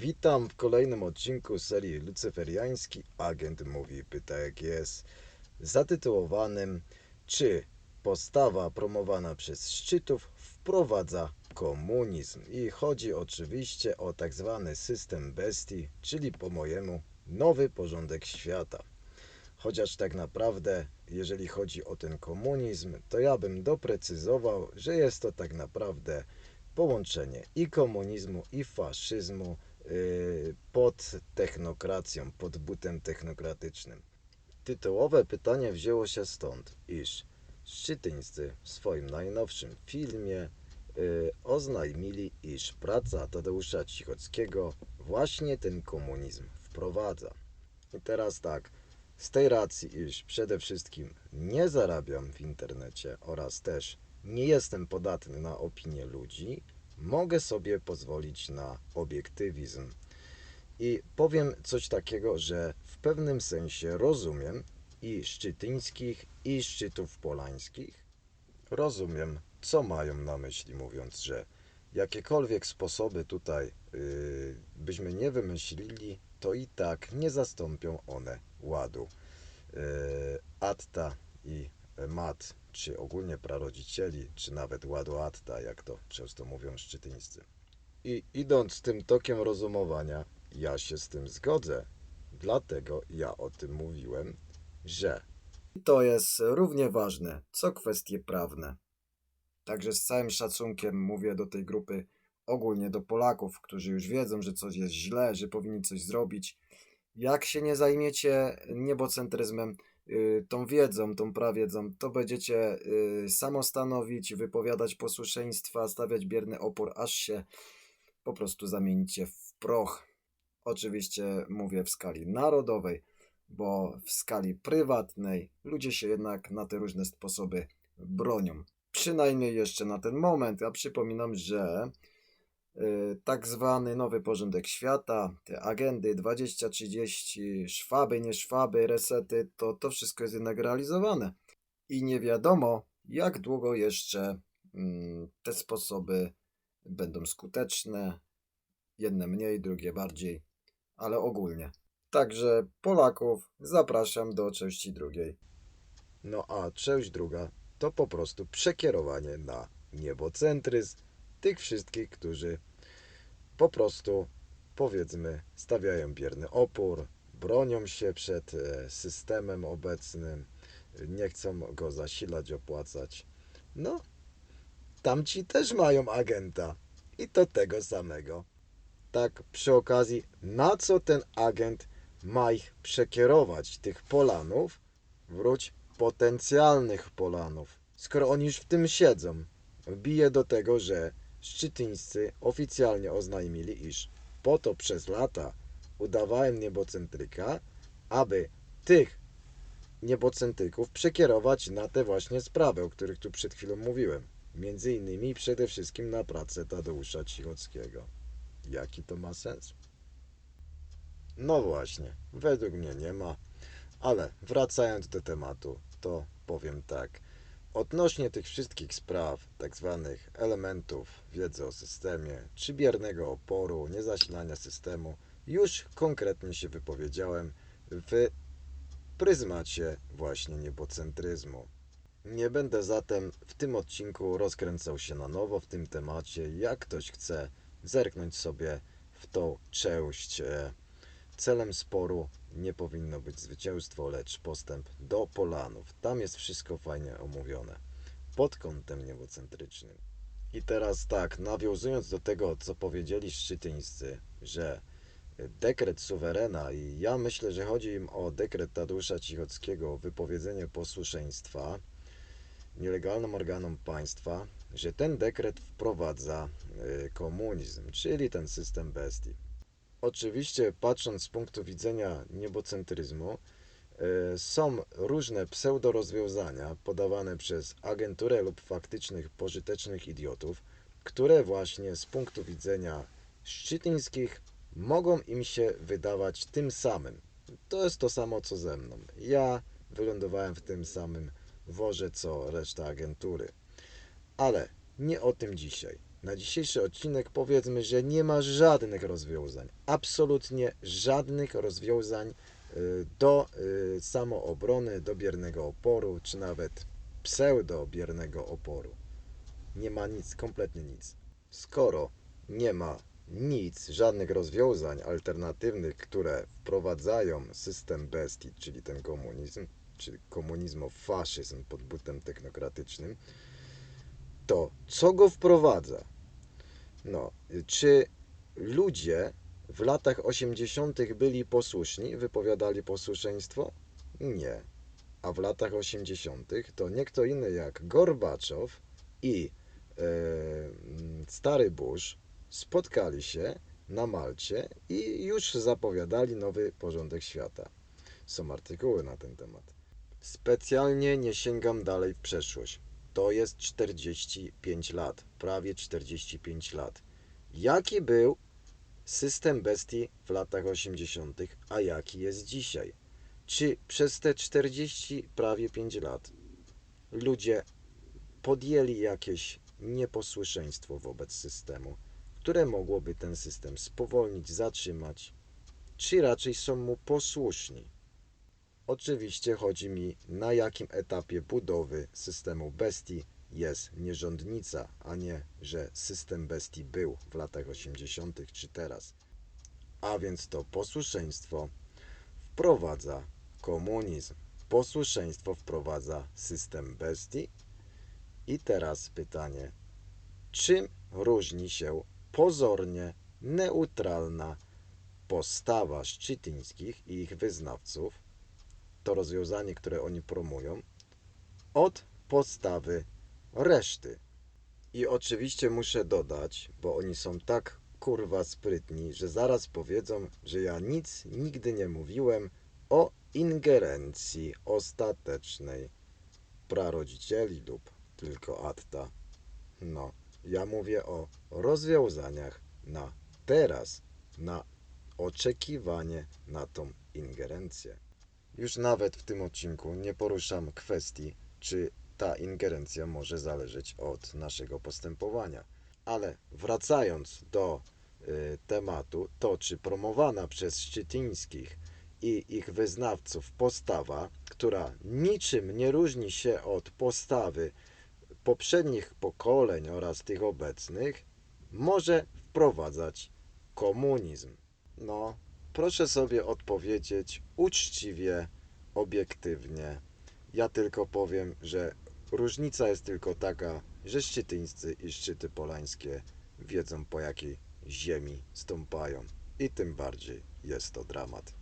Witam w kolejnym odcinku serii Lucyferiański Agent Mówi Pyta jak jest zatytułowanym Czy postawa promowana przez szczytów wprowadza komunizm? I chodzi oczywiście o tak zwany system bestii, czyli po mojemu nowy porządek świata. Chociaż tak naprawdę, jeżeli chodzi o ten komunizm, to ja bym doprecyzował, że jest to tak naprawdę połączenie i komunizmu, i faszyzmu pod technokracją, pod butem technokratycznym. Tytułowe pytanie wzięło się stąd, iż szczytyńscy w swoim najnowszym filmie yy, oznajmili, iż praca Tadeusza Cichockiego właśnie ten komunizm wprowadza. I teraz tak, z tej racji, iż przede wszystkim nie zarabiam w internecie oraz też nie jestem podatny na opinie ludzi, mogę sobie pozwolić na obiektywizm. I powiem coś takiego, że w pewnym sensie rozumiem i szczytyńskich, i szczytów polańskich. Rozumiem, co mają na myśli, mówiąc, że jakiekolwiek sposoby tutaj yy, byśmy nie wymyślili, to i tak nie zastąpią one ładu. Yy, Atta i mat, czy ogólnie prarodzicieli, czy nawet ładu jak to często mówią szczytyńscy. I idąc tym tokiem rozumowania, ja się z tym zgodzę. Dlatego ja o tym mówiłem, że to jest równie ważne, co kwestie prawne. Także z całym szacunkiem mówię do tej grupy, ogólnie do Polaków, którzy już wiedzą, że coś jest źle, że powinni coś zrobić. Jak się nie zajmiecie niebocentryzmem, tą wiedzą, tą prawiedzą, to będziecie y, samostanowić, wypowiadać posłuszeństwa, stawiać bierny opór, aż się po prostu zamienicie w proch. Oczywiście mówię w skali narodowej, bo w skali prywatnej ludzie się jednak na te różne sposoby bronią. Przynajmniej jeszcze na ten moment. Ja przypominam, że y, tak zwany nowy porządek świata, te agendy 2030, szwaby, nie szwaby, resety, to to wszystko jest jednak realizowane. I nie wiadomo, jak długo jeszcze mm, te sposoby będą skuteczne. Jedne mniej, drugie bardziej, ale ogólnie. Także Polaków zapraszam do części drugiej. No a część druga to po prostu przekierowanie na niebocentryzm tych wszystkich, którzy po prostu powiedzmy stawiają bierny opór, bronią się przed e, systemem obecnym, nie chcą go zasilać, opłacać. No, tamci też mają agenta i to tego samego. Tak przy okazji, na co ten agent ma ich przekierować, tych Polanów, wróć potencjalnych Polanów, skoro oni już w tym siedzą. Bije do tego, że szczytyńscy oficjalnie oznajmili, iż po to przez lata udawałem niebocentryka, aby tych niebocentryków przekierować na te właśnie sprawy, o których tu przed chwilą mówiłem. Między innymi przede wszystkim na pracę Tadeusza Cichockiego. Jaki to ma sens? No właśnie, według mnie nie ma. Ale wracając do tematu, to powiem tak. Odnośnie tych wszystkich spraw, tak zwanych elementów wiedzy o systemie, czy biernego oporu, niezasilania systemu, już konkretnie się wypowiedziałem w pryzmacie właśnie niebocentryzmu. Nie będę zatem w tym odcinku rozkręcał się na nowo w tym temacie. Jak ktoś chce zerknąć sobie w tą część, e, celem sporu nie powinno być zwycięstwo, lecz postęp do Polanów. Tam jest wszystko fajnie omówione pod kątem niebocentrycznym. I teraz tak, nawiązując do tego, co powiedzieli szczytyńscy, że dekret suwerena i ja myślę, że chodzi im o dekret Tadeusza Cichockiego o wypowiedzenie posłuszeństwa nielegalnym organom państwa, że ten dekret wprowadza y, komunizm, czyli ten system bestii. Oczywiście, patrząc z punktu widzenia niebocentryzmu, y, są różne pseudorozwiązania podawane przez agenturę lub faktycznych pożytecznych idiotów, które właśnie z punktu widzenia szczytyńskich mogą im się wydawać tym samym. To jest to samo co ze mną. Ja wylądowałem w tym samym worze co reszta agentury. Ale nie o tym dzisiaj. Na dzisiejszy odcinek powiedzmy, że nie ma żadnych rozwiązań, absolutnie żadnych rozwiązań y, do y, samoobrony, do biernego oporu, czy nawet pseudobiernego oporu. Nie ma nic, kompletnie nic. Skoro nie ma nic, żadnych rozwiązań alternatywnych, które wprowadzają system bestii, czyli ten komunizm, czy komunizmo-faszyzm pod butem technokratycznym, to co go wprowadza? No, czy ludzie w latach 80. byli posłuszni, wypowiadali posłuszeństwo? Nie. A w latach 80. to nie kto inny jak Gorbaczow i e, stary Bush spotkali się na Malcie i już zapowiadali nowy porządek świata. Są artykuły na ten temat. Specjalnie nie sięgam dalej w przeszłość. To jest 45 lat, prawie 45 lat. Jaki był system bestii w latach 80., a jaki jest dzisiaj? Czy przez te 40, prawie 5 lat ludzie podjęli jakieś nieposłuszeństwo wobec systemu, które mogłoby ten system spowolnić, zatrzymać, czy raczej są mu posłuszni? Oczywiście chodzi mi, na jakim etapie budowy systemu bestii jest nierządnica, a nie, że system bestii był w latach 80. czy teraz. A więc to posłuszeństwo wprowadza komunizm. Posłuszeństwo wprowadza system bestii. I teraz pytanie, czym różni się pozornie neutralna postawa szczytyńskich i ich wyznawców, to rozwiązanie, które oni promują, od postawy reszty. I oczywiście muszę dodać, bo oni są tak kurwa sprytni, że zaraz powiedzą, że ja nic nigdy nie mówiłem o ingerencji ostatecznej prarodzicieli lub tylko atta. No, ja mówię o rozwiązaniach na teraz, na oczekiwanie na tą ingerencję. Już nawet w tym odcinku nie poruszam kwestii, czy ta ingerencja może zależeć od naszego postępowania. Ale wracając do y, tematu, to czy promowana przez Szczytyńskich i ich wyznawców postawa, która niczym nie różni się od postawy poprzednich pokoleń oraz tych obecnych, może wprowadzać komunizm. No, proszę sobie odpowiedzieć uczciwie, obiektywnie. Ja tylko powiem, że różnica jest tylko taka, że szczytyńscy i szczyty polańskie wiedzą po jakiej ziemi stąpają. I tym bardziej jest to dramat.